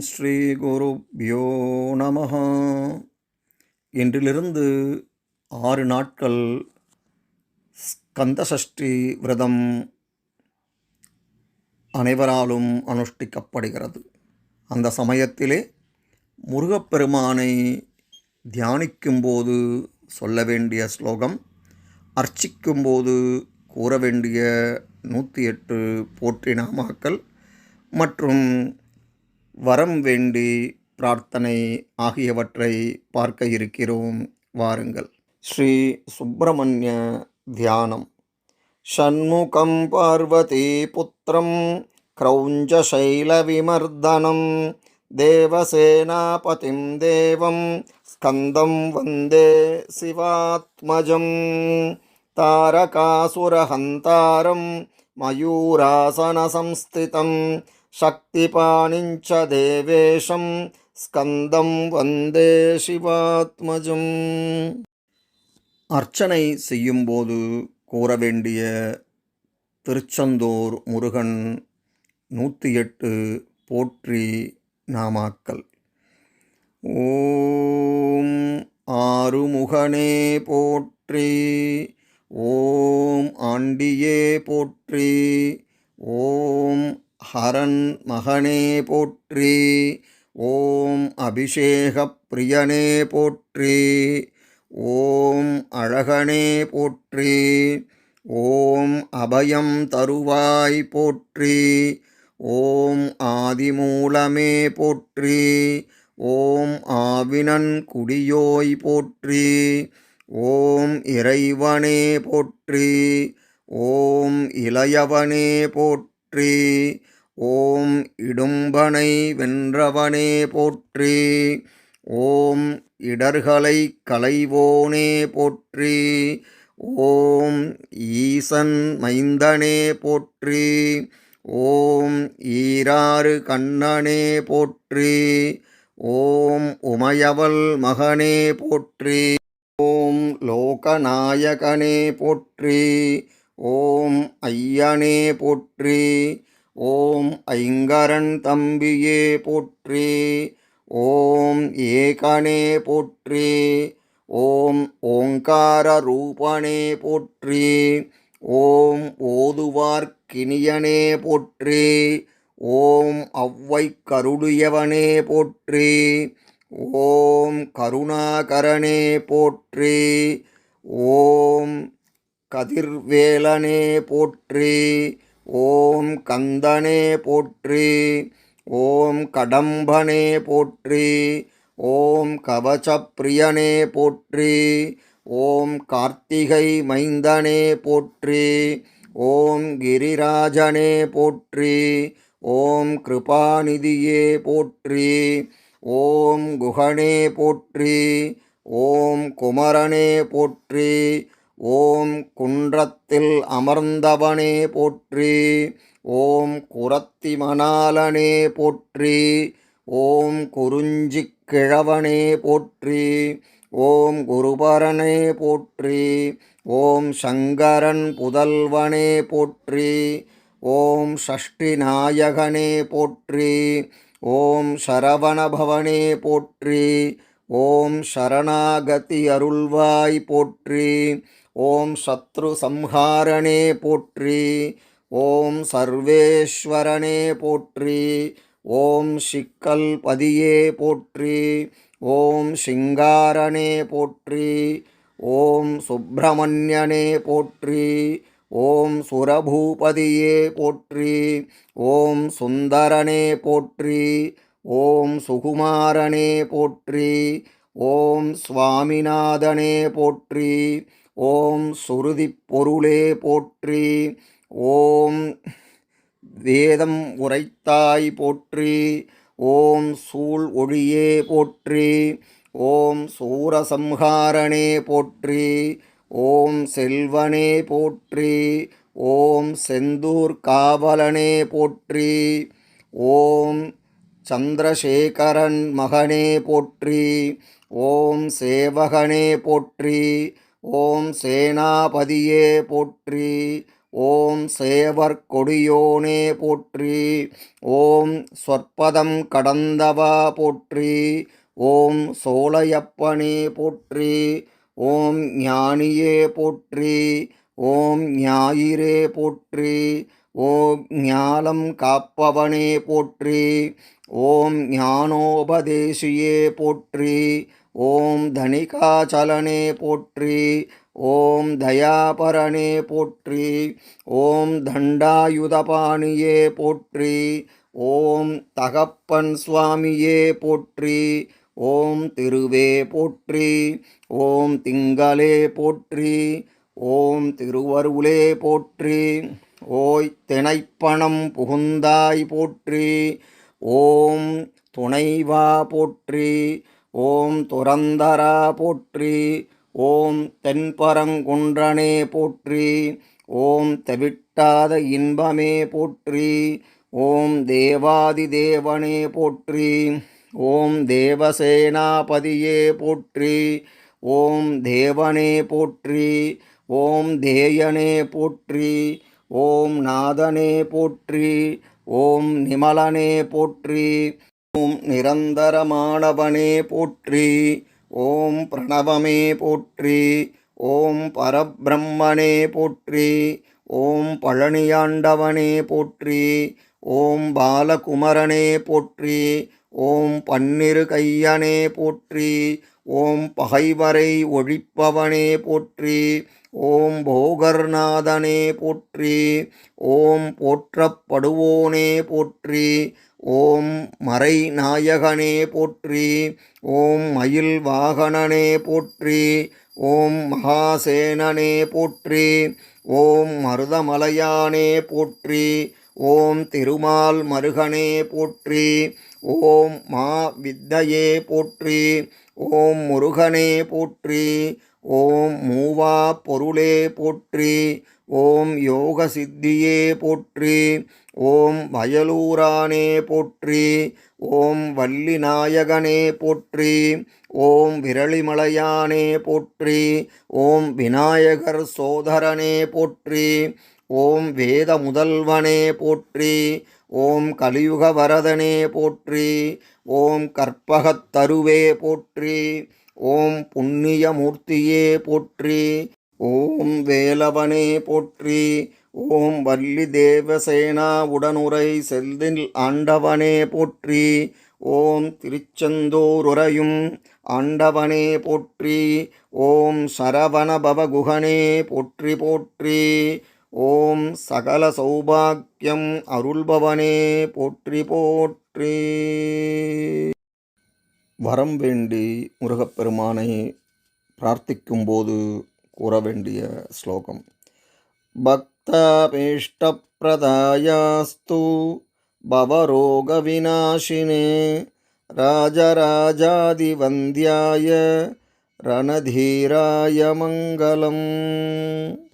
ஸ்ரீ குருப்யோ நம இன்றிலிருந்து ஆறு நாட்கள் ஸ்கந்தசஷ்டி விரதம் அனைவராலும் அனுஷ்டிக்கப்படுகிறது. அந்த சமயத்திலே முருகப்பெருமானை தியானிக்கும்போது சொல்ல வேண்டிய ஸ்லோகம் அர்ச்சிக்கும்போது கூற வேண்டிய நூற்றி எட்டு போற்றி நாமாக்கள் மற்றும் வரம் வேண்டி பிரார்த்தனை ஆகியவற்றை பார்க்க இருக்கிறோம் வாருங்கள் ஸ்ரீ சுப்பிரமணிய தியானம் ஷண்முகம் பார்வதி புத்திரம் क्रौञ्जशैलविमर्दनं देवसेनापतिं देवं स्कन्दं वन्दे शिवात्मजं तारकासुरहन्तारं मयूरासनसंस्थितं शक्तिपाणिञ्च देवेशं ஸ்கந்தம் வந்தே சிவாத்மஜம் அர்ச்சனை செய்யும்போது கூற வேண்டிய திருச்செந்தூர் முருகன் நூற்றி எட்டு போற்றி நாமாக்கள் ஓம் ஆறுமுகனே போற்றி ஓம் ஆண்டியே போற்றி ஓம் ஹரன் மகனே போற்றி. ஓம் அபிஷேகப் பிரியனே போற்றி. ஓம் அழகனே போற்றி. ஓம் அபயம் தருவாய் போற்றி. ஓம் ஆதிமூலமே போற்றி. ஓம் ஆவினன் குடியோய் போற்றி. ஓம் இறைவனே போற்றி. ஓம் இளையவனே போற்றி. ஓம் இடும்பனை வென்றவனே போற்றி ஓம் இடர்களை களைவோனே போற்றி ஓம் ஈசன் மைந்தனே போற்றி ஓம் ஈராறு கண்ணனே போற்றி ஓம் உமையவள் மகனே போற்றி ஓம் லோகநாயகனே போற்றி ஓம் ஐயனே போற்றி ஓம் ஐங்கரன் தம்பியே போற்றி ஓம் ஏகனே போற்றி ஓம் ஓங்கார ரூபனே போற்றி ஓம் ஓதுவார்க்கினியனே போற்றி ஓம் அவ்வை கருடியவனே போற்றி ஓம் கருணாகரனே போற்றி ஓம் கதிர்வேலனே போற்றி ஓம் கந்தனே போற்றி ஓம் கடம்பனே போற்றி ஓம் கவசப்பிரியனே போற்றி ஓம் கார்த்திகை மைந்தனே போற்றி ஓம் கிரிராஜனே போற்றி ஓம் கிருபாநிதியே போற்றி ஓம் குகனே போற்றி ஓம் குமரனே போற்றி ஓம் குன்றத்தில் அமர்ந்தவனே போற்றி ஓம் குரத்தி மணாலனே போற்றி ஓம் குறிஞ்சி கிழவனே போற்றி ஓம் குருபரனே போற்றி ஓம் சங்கரன் புதல்வனே போற்றி ஓம் ஷஷ்டி நாயகனே போற்றி ஓம் சரவணபவனே போற்றி ஓம் சரணாகதி அருள்வாய் போற்றி ஓம் சத்ரு சம்ஹாரணே போற்றி ஓம் சர்வேஸ்வரனே போற்றி ஓம் சிக்கல் பதியே போற்றி ஓம் சிங்காரனே போற்றி ஓம் சுப்பிரமணியனே போற்றி ஓம் சுரபூபதியே போற்றி ஓம் சுந்தரனே போற்றி ஓம் சுகுமாரனே போற்றி ஓம் சுவாமிநாதனே போற்றி ஓம் சுருதி பொருளே போற்றி ஓம் வேதம் உரைத்தாய் போற்றி ஓம் சூழ் ஒழியே போற்றி ஓம் சூரசம்ஹாரணே போற்றி ஓம் செல்வனே போற்றி ஓம் செந்தூர் காவலனே போற்றி ஓம் சந்திரசேகரன் மகனே போற்றி ஓம் சேவகனே போற்றி ஓம் சேனாபதியே போற்றி ஓம் சேவர் கொடியோனே போற்றி ஓம் சொற்பதம் கடந்தவா போற்றி ஓம் சோழையப்பனே போற்றி ஓம் ஞானியே போற்றி ஓம் ஞாயிறே போற்றி ஓம் ஞானம் காப்பவனே போற்றி ஓம் ஞானோபதேசியே போற்றி ஓம் தனிகாச்சலனே போற்றி ஓம் தயாபரனே போற்றி ஓம் தண்டாயுதபாணியே போற்றி ஓம் தகப்பன் சுவாமியே போற்றி ஓம் திருவே போற்றி ஓம் திங்களே போற்றி ஓம் திருவருளே போற்றி. ஓய் திணைப்பணம் புகுந்தாய் போற்றி ஓம் துணைவா போற்றி ஓம் துரந்தரா போற்றி ஓம் தென்பரங்குன்றனே போற்றி ஓம் தவிட்டாத இன்பமே போற்றி ஓம் தேவாதி தேவனே போற்றி ஓம் தேவசேனாபதியே போற்றி ஓம் தேவனே போற்றி ஓம் தேயனே போற்றி ஓம் நாதனே போற்றி ஓம் நிமலனே போற்றி ஓம் நிரந்தரமானவனே போற்றி ஓம் பிரணவமே போற்றி ஓம் பரபிரம்மனே போற்றி ஓம் பழனியாண்டவனே போற்றி ஓம் பாலகுமரனே போற்றி ஓம் பன்னிரு கையனே போற்றி ஓம் பகைவரை ஒழிப்பவனே போற்றி ஓம் போகர்நாதனே போற்றி ஓம் போற்றப்படுவோனே போற்றி ஓம் மறை நாயகனே போற்றி ஓம் மயில் வாகனனே போற்றி ஓம் மகாசேனனே போற்றி ஓம் மருதமலையானே போற்றி ஓம் திருமால் மருகனே போற்றி ஓம் மா வித்தையே போற்றி ஓம் முருகனே போற்றி ஓம் மூவா பொருளே போற்றி ஓம் யோக சித்தியே போற்றி ஓம் வயலூரானே போற்றி ஓம் வள்ளிநாயகனே போற்றி ஓம் விரளிமலையானே போற்றி ஓம் விநாயகர் சோதரனே போற்றி ஓம் வேத முதல்வனே போற்றி ஓம் கலியுக வரதனே போற்றி ஓம் கற்பகத்தருவே போற்றி ஓம் புண்ணியமூர்த்தியே போற்றி ஓம் வேலவனே போற்றி ஓம் வள்ளி தேவசேனா உடனுரை செல்தில் ஆண்டவனே போற்றி ஓம் திருச்செந்தூருரையும் ஆண்டவனே போற்றி ஓம் சரவணபவகுகனே போற்றி போற்றி ஓம் சகல சௌபாக்கியம் அருள்பவனே போற்றி போற்றி. வரம் வேண்டி முருகப்பெருமானை பிரார்த்திக்கும்போது கூற வேண்டிய ஸ்லோகம். பக்தாபீஷ்டப்பிரதாயாஸ்து பவரோகவிநாசினே ராஜராஜாதிவந்தியாய ரணதீராய மங்களம்.